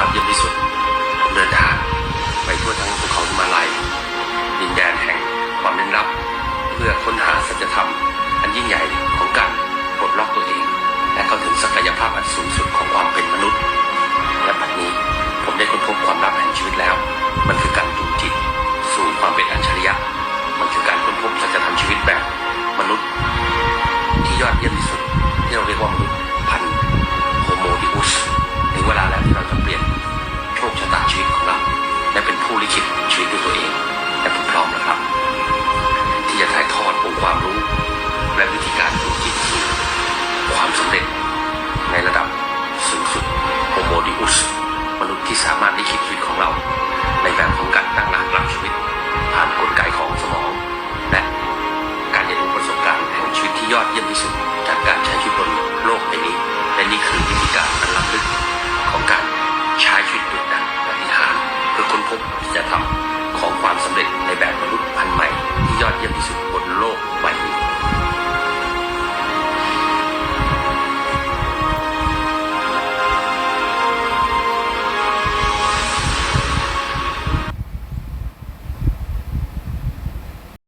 สุดผมเดินทางไปทั่วทั้งภูเขาหิมาลัยดินแดนแห่งความลึกลับ เพื่อค้นหาสัจธรรม อันยิ่งใหญ่ของการปลดล็อกตัวเอง และเข้าถึงศักยภาพอันสูงสุดของความเป็น และเป็นผู้ลิขิตชีวิตด้วยตัวเอง และผมพร้อมนะครับ ที่จะถ่ายทอดองค์ความรู้ และวิธีการจูงจิตสู่ความสำเร็จ ในระดับสูงสุดโฮโมดิอุสมนุษย์ที่สามารถลิขิตชีวิตของเรา ในแบบของการตั้งหลักหลักชีวิต ผ่านกลไกของสมอง และการเรียนรู้ประสบการณ์แห่งชีวิตที่ยอดเยี่ยมที่สุดจากการใช้ชีวิตบนโลกใบนี้และนี่คือวิธี จะทำของความสำเร็จในแบบมนุษย์